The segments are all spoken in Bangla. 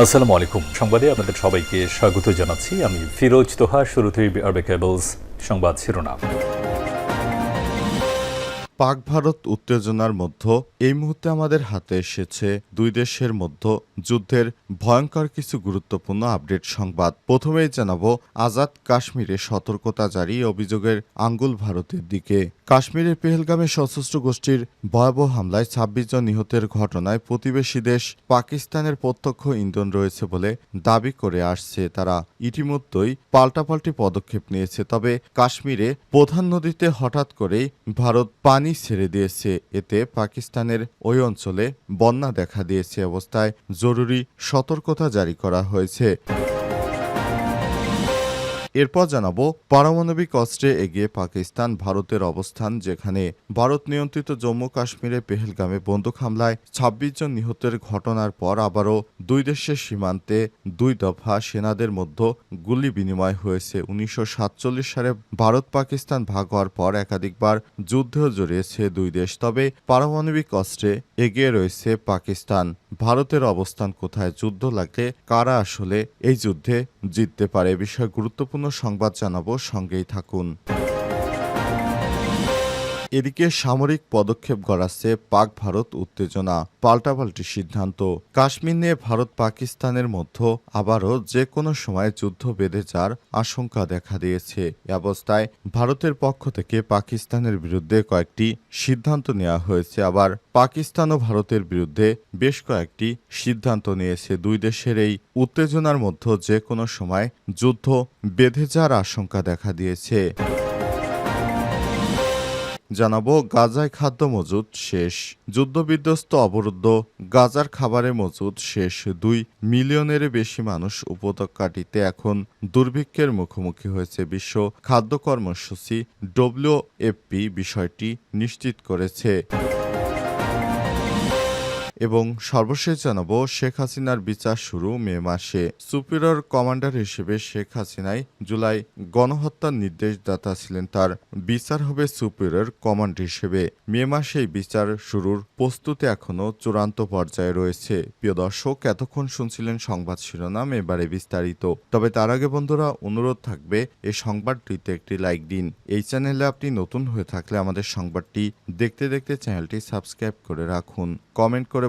আসসালামু আলাইকুম। সংবাদে আপনাদের সবাইকে স্বাগত জানাচ্ছি। আমি ফিরোজ তোহা, শুরুতেই আরবে কেবলস সংবাদ শিরোনাম। পাক ভারত উত্তেজনার মধ্যে, এই মুহূর্তে আমাদের হাতে এসেছে দুই দেশের মধ্যে যুদ্ধের ভয়ঙ্কর কিছু গুরুত্বপূর্ণ আপডেট সংবাদ। প্রথমেই জানাব, আজাদ কাশ্মীরে সতর্কতা জারি অভিযোগের আঙ্গুল ভারতের দিকে। কাশ্মীরের পেহেলগামে সশস্ত্র গোষ্ঠীর ভয়াবহ হামলায় ছাব্বিশ জন নিহতের ঘটনায় প্রতিবেশী দেশ পাকিস্তানের প্রত্যক্ষ ইন্ধন রয়েছে বলে দাবি করে আসছে তারা। ইতিমধ্যেই পাল্টাপাল্টি পদক্ষেপ নিয়েছে, তবে কাশ্মীরে প্রধান নদীতে হঠাৎ করেই ভারত পানি ছেড়ে দিয়েছে। এতে পাকিস্তানের ওই অঞ্চলে বন্যা দেখা দিয়েছে। অবস্থায় জরুরি সতর্কতা জারি করা হয়েছে। এরপর জানাব, পারমাণবিক অস্ত্রে এগিয়ে পাকিস্তান ভারতের অবস্থান, যেখানে ভারত নিয়ন্ত্রিত জম্মু কাশ্মীরে পেহেলগামে বন্দুক হামলায় ছাব্বিশ জন নিহতের ঘটনার পর আবারও দুই দেশের সীমান্তে দুই দফা সেনাদের মধ্যে গুলি বিনিময় হয়েছে। উনিশশো সাতচল্লিশ সালে ভারত পাকিস্তান ভাগ হওয়ার পর একাধিকবার যুদ্ধেও জড়িয়েছে দুই দেশ। তবে পারমাণবিক অস্ত্রে এগিয়ে রয়েছে পাকিস্তান। ভারতের অবস্থান কোথায়, যুদ্ধ লাগলে কারা আসলে এই যুদ্ধে জিততে পারে? বিষয়ে গুরুত্বপূর্ণ সংবাদ জানাব, সঙ্গেই থাকুন। এদিকে সামরিক পদক্ষেপ গড়াচ্ছে পাক ভারত উত্তেজনা, পাল্টাপাল্টি সিদ্ধান্ত। কাশ্মীর নিয়ে ভারত পাকিস্তানের মধ্যে আবারও যে কোনো সময় যুদ্ধ বেঁধে যাওয়ার আশঙ্কা দেখা দিয়েছে। এ অবস্থায় ভারতের পক্ষ থেকে পাকিস্তানের বিরুদ্ধে কয়েকটি সিদ্ধান্ত নেওয়া হয়েছে। আবার পাকিস্তান ও ভারতের বিরুদ্ধে বেশ কয়েকটি সিদ্ধান্ত নিয়েছে। দুই দেশের এই উত্তেজনার মধ্যে যে কোনো সময় যুদ্ধ বেঁধে যাওয়ার আশঙ্কা দেখা দিয়েছে। জানাব গাজায় খাদ্য মজুদ শেষ, যুদ্ধবিধ্বস্ত অবরুদ্ধ, গাজার খাবারে মজুদ শেষ দুই মিলিয়নের বেশি মানুষ উপত্যকাটিতে এখন দুর্ভিক্ষের মুখোমুখি হয়েছে বিশ্ব খাদ্য কর্মসূচি ডব্লিউএফপি বিষয়টি নিশ্চিত করেছে। এবং সর্বশেষ জানাব শেখ হাসিনার বিচার শুরু মে মাসে। সুপিরিয়র কমান্ডার হিসেবে শেখ হাসিনাই জুলাই গণহত্যার নির্দেশদাতা ছিলেন তার। বিচার হবে সুপিরিয়র কমান্ড হিসেবে। মে মাসে বিচার শুরুর প্রস্তুতি এখনও চূড়ান্ত পর্যায়ে রয়েছে। প্রিয় দর্শক, এতক্ষণ শুনছিলেন সংবাদ শিরোনাম, এবারে বিস্তারিত। তবে তার আগে বন্ধুরা, অনুরোধ থাকবে এই সংবাদটিতে একটি লাইক দিন। এই চ্যানেলে আপনি নতুন হয়ে থাকলে আমাদের সংবাদটি দেখতে দেখতে চ্যানেলটি সাবস্ক্রাইব করে রাখুন। কমেন্ট করে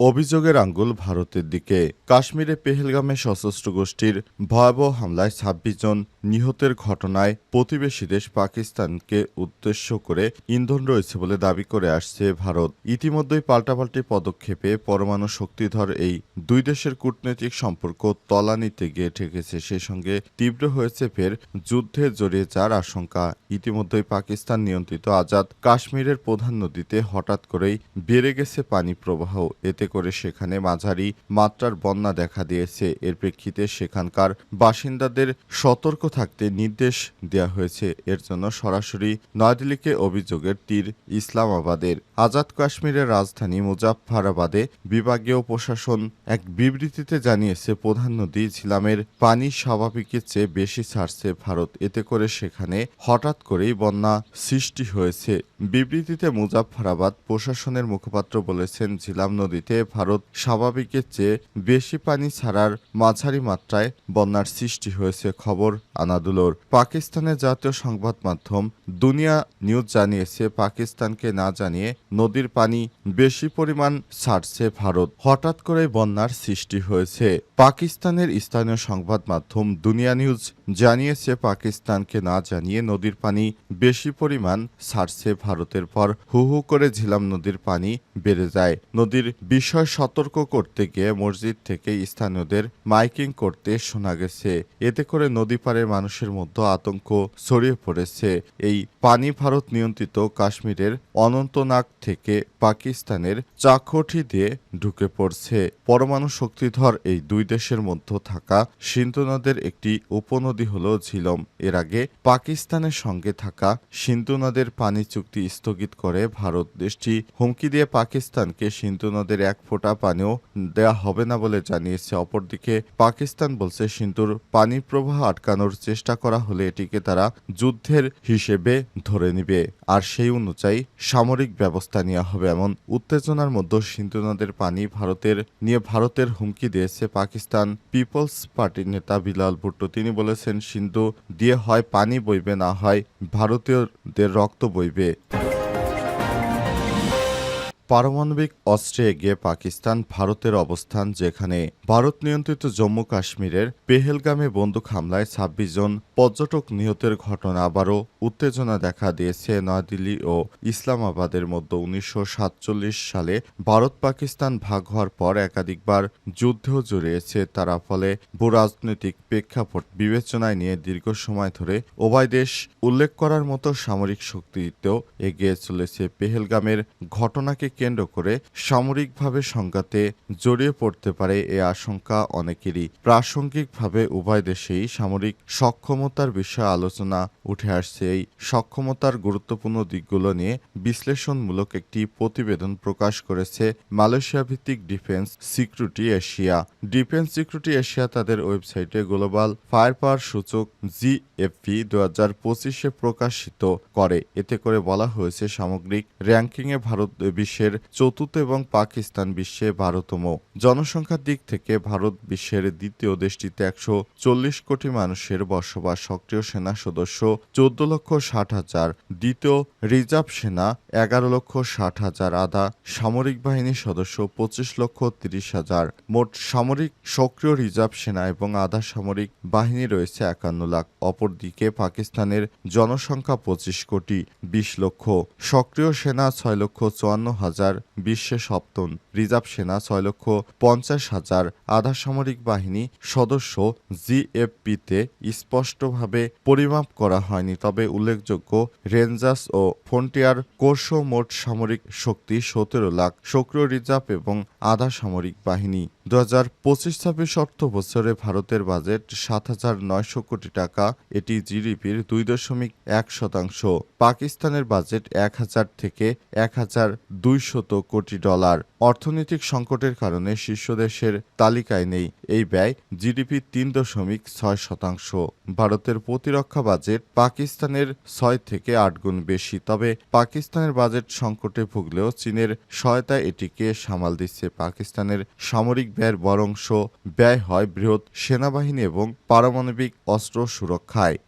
অভিযোগের আঙ্গুল ভারতের দিকে। কাশ্মীরে পেহেলগামে সশস্ত্র গোষ্ঠীর ভয়াবহ হামলায় ছাব্বিশ জন নিহতের ঘটনায় প্রতিবেশী দেশ পাকিস্তানকে উদ্দেশ্য করে ইন্ধন রয়েছে বলে দাবি করে আসছে ভারত। ইতিমধ্যেই পাল্টাপাল্টি পদক্ষেপে পরমাণু শক্তিধর এই দুই দেশের কূটনৈতিক সম্পর্ক তলানিতে গিয়ে ঠেকেছে। সেই সঙ্গে তীব্র হয়েছে ফের যুদ্ধে জড়িয়ে যার আশঙ্কা। ইতিমধ্যেই পাকিস্তান নিয়ন্ত্রিত আজাদ কাশ্মীরের প্রধান নদীতে হঠাৎ করেই বেড়ে গেছে পানি প্রবাহ। এতে করে সেখানে মাঝারি মাত্রার বন্যা দেখা দিয়েছে। এর প্রেক্ষিতে সেখানকার বাসিন্দাদের সতর্ক থাকতে নির্দেশ দেওয়া হয়েছে। এর জন্য সরাসরি নয়াদিল্লিকে অভিযোগের তীর ইসলামাবাদের। আজাদ কাশ্মীরের রাজধানী মুজাফফরাবাদে বিভাগীয় প্রশাসন এক বিবৃতিতে জানিয়েছে, প্রধান নদী ঝিলামের পানি স্বাভাবিকের চেয়ে বেশি ছাড়ছে ভারত। এতে করে সেখানে হঠাৎ করেই বন্যা সৃষ্টি হয়েছে। বিবৃতিতে মুজাফফরাবাদ প্রশাসনের মুখপাত্র বলেছেন, ঝিলাম নদীতে ভারত স্বাভাবিকের চেয়ে বেশি পানি ছাড়ার মাঝারি মাত্রায় বন্যার সৃষ্টি হয়েছে খবর আনাদুলোর। পাকিস্তানের জাতীয় সংবাদ মাধ্যম দুনিয়া নিউজ জানিয়েছে, পাকিস্তানকে না জানিয়ে নদীর পানি বেশি পরিমাণ ছাড়ছে ভারত। হঠাৎ করে বন্যার সৃষ্টি হয়েছে। পাকিস্তানের স্থানীয় সংবাদ মাধ্যম দুনিয়া নিউজ জানিয়েছে, পাকিস্তানকে না জানিয়ে নদীর পানি বেশি পরিমাণ ছাড়ছে ভারতের পর। হু হু করে ঝিলাম নদীর পানি বেড়ে যায়। নদীর বিশ বিষয়ে সতর্ক করতে গিয়ে মসজিদ থেকে স্থানীয়দের মাইকিং করতে শোনা গেছে। এতে করে নদী পাড়ের মানুষের মধ্যে আতঙ্ক ছড়িয়ে পড়েছে। এই পানি ভারত নিয়ন্ত্রিত কাশ্মীরের অনন্তনাগ থেকে পাকিস্তানের চাকঠি দিয়ে ঢুকে পড়ছে। পরমাণু শক্তিধর এই দুই দেশের মধ্যে থাকা সিন্ধু নদের একটি উপনদী হল ঝিলম। এর আগে পাকিস্তানের সঙ্গে থাকা সিন্ধু নদের পানি চুক্তি স্থগিত করে ভারত। দেশটি হুমকি দিয়ে পাকিস্তানকে সিন্ধু নদের এক ফোঁটা পানিও দেয়া হবে না বলে জানিয়েছে। অপরদিকে পাকিস্তান বলছে, সিন্ধুর পানি প্রবাহ আটকানোর চেষ্টা করা হলে এটিকে তারা যুদ্ধের হিসেবে ধরে নিবে। আর সেই অনুযায়ী সামরিক ব্যবস্থা নেওয়া হবে। এমন উত্তেজনার মধ্যে সিন্ধু নদের পানি ভারতের নিয়ে ভারতের হুমকি দিয়েছে পাকিস্তান পিপলস পার্টির নেতা বিলাল ভুট্টো। তিনি বলেছেন, সিন্ধু দিয়ে হয় পানি বইবে, না হয় ভারতীয়দের রক্ত বইবে। পারমাণবিক অস্ত্রে এগিয়ে পাকিস্তান ভারতের অবস্থান, যেখানে ভারত নিয়ন্ত্রিত জম্মু কাশ্মীরের পেহেলগামে বন্দুক হামলায় ছাব্বিশ জন পর্যটক নিহতের ঘটনা আবারও উত্তেজনা দেখা দিয়েছে নয়াদিল্লি ও ইসলামাবাদের মধ্যে। উনিশশো সাতচল্লিশ সালে ভারত পাকিস্তান ভাগ হওয়ার পর একাধিকবার যুদ্ধেও জড়িয়েছে তারা, ফলে ভূরাজনৈতিক প্রেক্ষাপট বিবেচনায় নিয়ে দীর্ঘ সময় ধরে উভয় দেশ উল্লেখ করার মতো সামরিক শক্তিতেও এগিয়ে চলেছে। পেহেলগামের ঘটনাকে কেন্দ্র করে সামরিকভাবে সংঘাতে জড়িয়ে পড়তে পারে এ আশঙ্কা অনেকেরই। প্রাসঙ্গিকভাবে উভয় দেশেই সামরিক সক্ষমতার বিষয়ে আলোচনা উঠে আসছে। এই সক্ষমতার গুরুত্বপূর্ণ দিকগুলো নিয়ে বিশ্লেষণমূলক একটি প্রতিবেদন প্রকাশ করেছে মালয়েশিয়া ভিত্তিক defence security Asia. Defence security Asia তাদের ওয়েবসাইটে গ্লোবাল ফায়ার পাওয়ার সূচক জিএফপি দু হাজার পঁচিশে প্রকাশিত করে। এতে করে বলা হয়েছে সামগ্রিক র্যাঙ্কিংয়ে ভারত বিশ্বের চতুর্থ এবং পাকিস্তান বিশ্বে বারোতম জনসংখ্যার দিক থেকে ভারত বিশ্বের দ্বিতীয় দেশটিতে একশো চল্লিশ কোটি মানুষের বসবাস সক্রিয় সেনা সদস্য, চোদ্দ লক্ষ ষাট হাজার। দ্বিতীয়, রিজার্ভ সেনা, এগারো লক্ষ ষাট হাজার। আধা, সামরিক বাহিনীর সদস্য, পঁচিশ লক্ষ তিরিশ হাজার। মোট সামরিক সক্রিয় রিজার্ভ সেনা এবং আধা সামরিক বাহিনী রয়েছে একান্ন লাখ। অপরদিকে পাকিস্তানের জনসংখ্যা পঁচিশ কোটি, বিশ লক্ষ। সক্রিয় সেনা ছয় লক্ষ চুয়ান্ন হাজার। বিশ্বে সপ্তম। রিজার্ভ সেনা ছয় লক্ষ পঞ্চাশ হাজার। আধা সামরিক বাহিনী সদস্য জিএফপিতে স্পষ্টভাবে পরিমাপ করা হয়নি। তবে উল্লেখযোগ্য রেঞ্জার্স ও ফ্রন্টিয়ার কোর্সো মোট সামরিক শক্তি সতেরো লাখ। সক্রিয় রিজার্ভ এবং আধা সামরিক বাহিনী। দু হাজার পঁচিশ ছাব্বিশ অর্থ বছরে ভারতের বাজেট সাত হাজার নয়শো কোটি টাকা। এটি জিডিপির দুই দশমিক এক শতাংশ। পাকিস্তানের বাজেট এক হাজার থেকে এক হাজার দুইশত কোটি ডলার। অর্থনৈতিক সংকটের কারণে শীর্ষ দেশের তালিকায় নেই এই ব্যয় জিডিপি তিন দশমিক ছয় শতাংশ। ভারতের প্রতিরক্ষা বাজেট পাকিস্তানের ছয় থেকে আট গুণ বেশি, তবে পাকিস্তানের বাজেট সংকটে ভুগলেও চীনের সহায়তা এটিকে সামাল দিচ্ছে। পাকিস্তানের সামরিক ব্যয়ের বড় অংশ ব্যয় হয় বৃহৎ সেনাবাহিনী এবং পারমাণবিক অস্ত্র সুরক্ষায়।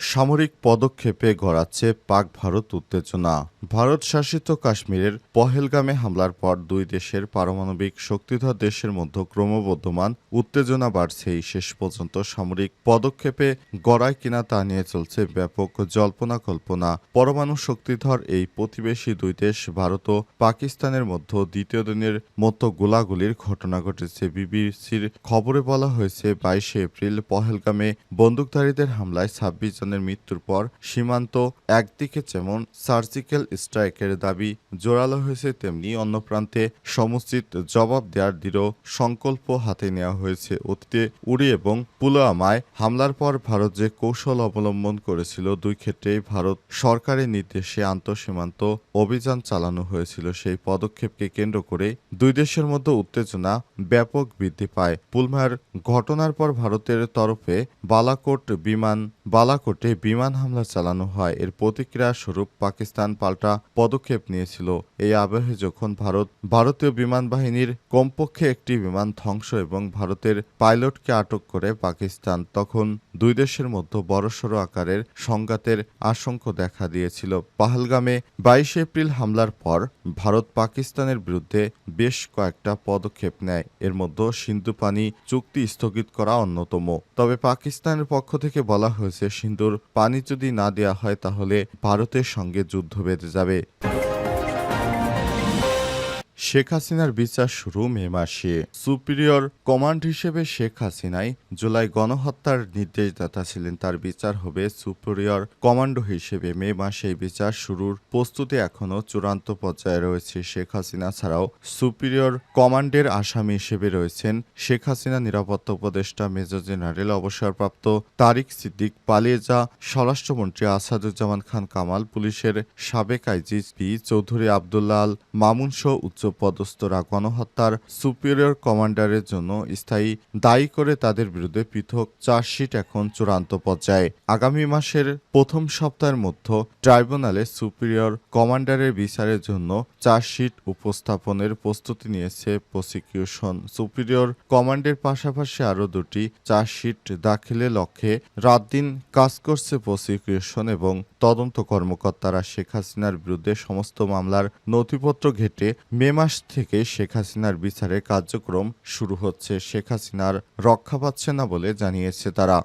সামরিক পদক্ষেপে গড়াচ্ছে পাক ভারত উত্তেজনা। ভারত শাসিত কাশ্মীরের পহেলগামে হামলার পর দুই দেশের পারমাণবিক শক্তিধর দেশের মধ্যে ক্রমবর্ধমান উত্তেজনা বাড়ছে এই শেষ পর্যন্ত সামরিক পদক্ষেপে গড়ায় কিনা তা নিয়ে চলছে ব্যাপক জল্পনা কল্পনা। পরমাণু শক্তিধর এই প্রতিবেশী দুই দেশ, ভারত ও পাকিস্তানের মধ্যে দ্বিতীয় দিনের মতো গোলাগুলির ঘটনা ঘটেছে। বিবিসির খবরে বলা হয়েছে, বাইশে এপ্রিল পহেলগামে বন্দুকধারীদের হামলায় ছাব্বিশ জনের মৃত্যুর পর সীমান্ত একদিকে যেমন সার্জিক্যাল স্ট্রাইকের দাবি জোরালো হয়েছে, তেমনি অন্য প্রান্তে সমুচিত জবাব দেওয়ার দৃঢ় সংকল্প হাতে নেওয়া হয়েছে। অতীতে উড়ি এবং পুলওয়ামায় হামলার পর ভারত যে কৌশল অবলম্বন করেছিল, দুই ক্ষেত্রেই ভারত সরকারের নির্দেশে আন্তঃসীমান্ত অভিযান চালানো হয়েছিল। সেই পদক্ষেপকে কেন্দ্র করে দুই দেশের মধ্যে উত্তেজনা ব্যাপক বৃদ্ধি পায়। পুলমার ঘটনার পর ভারতের তরফে বালাকোট বিমান, বালাকোটে বিমান হামলা চালানো হয়। এর প্রতিক্রিয়া স্বরূপ পাকিস্তান পাল্টা পদক্ষেপ নিয়েছিল। এই আবহে যখন ভারত, ভারতীয় বিমান বাহিনীর কমপক্ষে একটি বিমান ধ্বংস এবং ভারতের পাইলটকে আটক করে পাকিস্তান, তখন দুই দেশের মধ্যে বড়সড় আকারের সংঘাতের আশঙ্কা দেখা দিয়েছিল। পাহলগামে বাইশে এপ্রিল হামলার পর ভারত পাকিস্তানের বিরুদ্ধে বেশ কয়েকটা পদক্ষেপ নেয়। এর মধ্যে সিন্ধু পানি চুক্তি স্থগিত করা অন্যতম। তবে পাকিস্তানের পক্ষ থেকে বলা হয়েছে, সিন্ধুর পানি যদি না দেওয়া হয় তাহলে ভারতের সঙ্গে যুদ্ধ বেঁধে যাবে। শেখ হাসিনার বিচার শুরু মে মাসে। সুপিরিয়র কমান্ড হিসেবে শেখ হাসিনাই জুলাই গণহত্যার নির্দেশদাতা ছিলেন। তার বিচার হবে সুপিরিয়র কমান্ডো হিসেবে। মে মাসে বিচার শুরুর প্রস্তুতি এখনও চূড়ান্ত পর্যায়ে রয়েছে। শেখ হাসিনা ছাড়াও সুপিরিয়র কমান্ডের আসামি হিসেবে রয়েছেন শেখ হাসিনা নিরাপত্তা উপদেষ্টা মেজর জেনারেল, অবসরপ্রাপ্ত তারিক সিদ্দিক পালিয়ে যা স্বরাষ্ট্রমন্ত্রী আসাদুজ্জামান খান কামাল, পুলিশের সাবেক আইজিপি চৌধুরী আবদুল্লাহ আল মামুন সহ উচ্চপদস্থরা গণহত্যার সুপিরিয়র কমান্ডারের জন্য স্থায়ী দায়ী করে তাদের বিরুদ্ধে পৃথক চার্জশিট এখন চূড়ান্ত পর্যায়ে। আগামী মাসের প্রথম সপ্তাহের মধ্যে ট্রাইব্যুনালে সুপিরিয়র কমান্ডারের বিচারের জন্য চার্জশিট উপস্থাপনের প্রস্তুতি নিয়েছে প্রসিকিউশন সুপিরিয়র কমান্ডের পাশাপাশি আরও দুটি চার্জশিট দাখিলের লক্ষ্যে রাত দিন কাজ করছে প্রসিকিউশন এবং তদন্ত কর্মকর্তারা। শেখ হাসিনার বিরুদ্ধে সমস্ত মামলার নথিপত্র ঘেটে মে মাস থেকে শেখ হাসিনার বিচারে কার্যক্রম শুরু হচ্ছে। শেখ হাসিনার রক্ষা পাচ্ছে না বলে জানিয়েছে তারা।